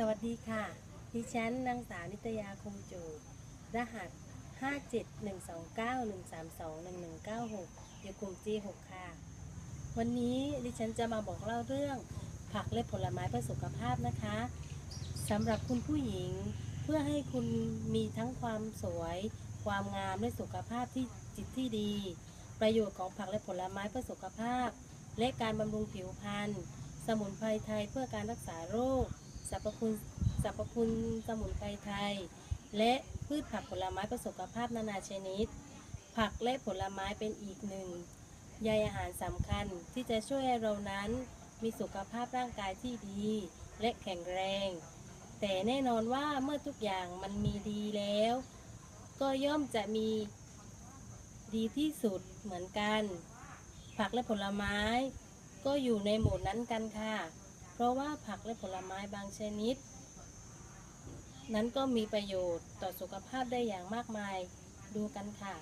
สวัสดีค่ะ ดิฉันนางสาวนิตยาคงจูดรหัส 571291321196อยู่กลุ่ม G6 ค่ะ วันนี้ดิฉันจะมาบอกเล่าเรื่องผักและผลไม้เพื่อสุขภาพนะคะสำหรับคุณผู้หญิงเพื่อให้คุณมีทั้งความสวย ความงามและสุขภาพที่จิตที่ดี ประโยชน์ของผักและผลไม้เพื่อสุขภาพ และการบำรุงผิวพรรณสมุนไพรไทยเพื่อการรักษาโรค สรรพคุณสรรพคุณสมุนไพรไทย และพืชผักผลไม้เพื่อสุขภาพนานาชนิด ผักและผลไม้เป็นอีกหนึ่งใยอาหารสำคัญที่จะช่วยให้เรานั้นมีสุขภาพร่างกายที่ดีและแข็งแรง แต่แน่นอนว่าเมื่อทุกอย่างมันมีดีแล้ว ก็ย่อมจะมีดีที่สุดเหมือนกัน ผักและผลไม้ก็อยู่ในหมวดนั้นกันค่ะ เพราะว่าผักและผลไม้บางชนิด นั้นก็มีประโยชน์ต่อสุขภาพได้อย่างมากมายดูกันค่ะ